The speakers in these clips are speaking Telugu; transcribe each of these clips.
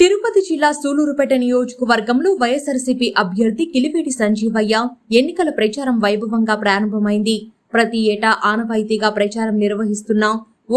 తిరుపతి జిల్లా సూలూరుపేట నియోజకవర్గంలో వైఎస్ఆర్సీపీ అభ్యర్థి కిలిపేటి సంజీవయ్య ఎన్నికల ప్రచారం వైభవంగా ప్రారంభమైంది. ప్రతి ఏటా ఆనవాయితీగా ప్రచారం నిర్వహిస్తున్న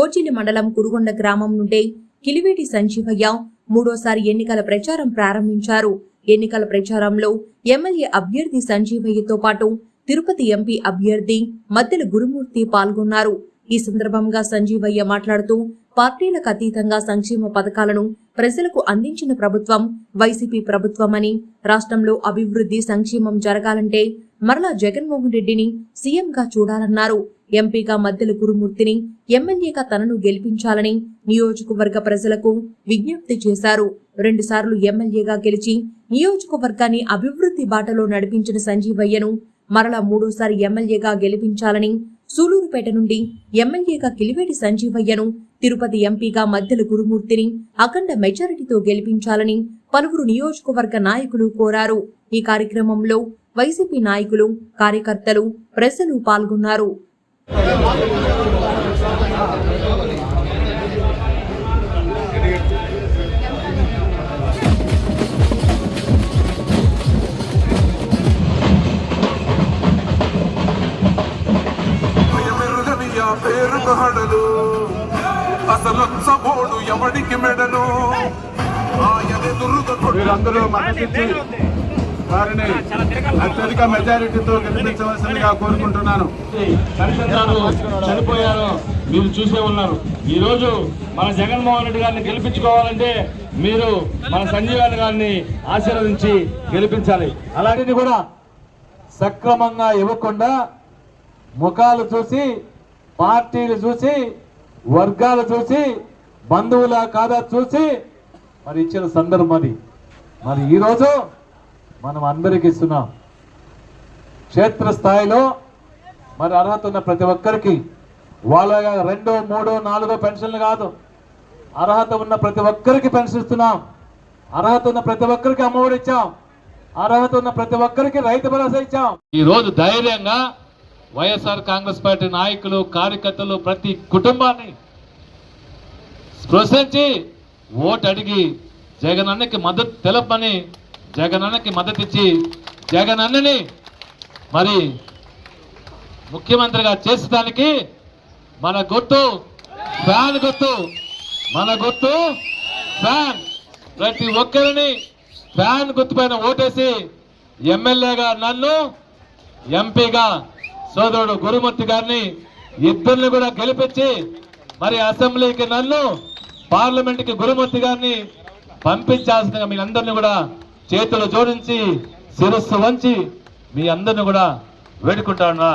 ఓచిలి మండలం కురుగొండ గ్రామం నుండే కిలివేటి సంజీవయ్య మూడోసారి ఎన్నికల ప్రచారం ప్రారంభించారు. ఎన్నికల ప్రచారంలో ఎమ్మెల్యే అభ్యర్థి సంజీవయ్యతో పాటు తిరుపతి ఎంపీ అభ్యర్థి మద్దెల గురుమూర్తి పాల్గొన్నారు. ఈ సందర్భంగా సంజీవయ్య మాట్లాడుతూ పార్టీలకు అతీతంగా సంక్షేమ పథకాలను ప్రజలకు అందించిన ప్రభుత్వం వైసీపీ ప్రభుత్వమని రాష్ట్రంలో అభివృద్ధి సంక్షేమం జరగాలంటే మరలా జగన్మోహన్ రెడ్డిని సీఎంగా చూడాలన్నారు. ఎంపీగా మద్దెల గురుమూర్తిని ఎమ్మెల్యేగా తనను గెలిపించాలని నియోజకవర్గ ప్రజలకు విజ్ఞప్తి చేశారు. రెండుసార్లు ఎమ్మెల్యేగా గెలిచి నియోజకవర్గాన్ని అభివృద్ధి బాటలో నడిపించిన సంజీవయ్యను మరలా మూడోసారి ఎమ్మెల్యేగా గెలిపించాలని సూలూరుపేట నుండి ఎమ్మెల్యేగా కిలివేటి సంజీవయ్యను తిరుపతి ఎంపీగా మధ్యల గురుమూర్తిని అఖండ మెజారిటీతో గెలిపించాలని పలువురు నియోజకవర్గ నాయకులు కోరారు. ఈ కార్యక్రమంలో వైసీపీ నాయకులు కార్యకర్తలు ప్రజలు పాల్గొన్నారు. పేరు ఆ అసలొచ్చబోడు ఎవడికి కొడు మీరందరూ మద్దతిచ్చి వారిని అత్యధిక మెజారిటీతో గెలిపించవలసిందిగా కోరుకుంటున్నాను. చనిపోయారు చనిపోయారు. మీరు చూసే ఉన్నారు. ఈ రోజు మన జగన్మోహన్ రెడ్డి గారిని గెలిపించుకోవాలంటే మీరు మన సంజీవన్ గారిని ఆశీర్వదించి గెలిపించాలి. అలాంటిది కూడా సక్రమంగా ఇవ్వకుండా ముఖాలు చూసి పార్టీలు చూసి వర్గాలు చూసి బంధువులా కాదా చూసి మరి ఇచ్చిన సందర్భం అది. మరి ఈరోజు మనం అందరికి ఇస్తున్నాం. క్షేత్రస్థాయిలో మరి అర్హత ఉన్న ప్రతి ఒక్కరికి వాళ్ళ రెండో మూడో నాలుగో పెన్షన్లు కాదు. అర్హత ఉన్న ప్రతి ఒక్కరికి పెన్షన్ ఇస్తున్నాం. అర్హత ఉన్న ప్రతి ఒక్కరికి అమ్మఒడి ఇచ్చాం. అర్హత ఉన్న ప్రతి ఒక్కరికి రైతు భరోసా ఇచ్చాం. ఈ రోజు ధైర్యంగా వైఎస్ఆర్ కాంగ్రెస్ పార్టీ నాయకులు కార్యకర్తలు ప్రతి కుటుంబాన్ని స్పృశించి ఓటు అడిగి జగనన్నకి మద్దతు తెలపని జగనన్నకి మద్దతు ఇచ్చి జగనన్నని మరి ముఖ్యమంత్రిగా చేసేదానికి మన గుర్తు ఫ్యాన్ గుర్తు మన గుర్తు ఫ్యాన్. ప్రతి ఒక్కరిని ఫ్యాన్ గుర్తుపైన ఓటేసి ఎమ్మెల్యేగా నన్ను ఎంపీగా సోదరుడు గురుమూర్తి గారిని ఇద్దరిని కూడా గెలిపించి మరి అసెంబ్లీకి నన్ను పార్లమెంట్కి గురుమూర్తి గారిని పంపించాల్సిందిగా మీ అందరిని కూడా చేతులు జోడించి శిరస్సు వంచి మీ అందరిని కూడా వేడుకుంటా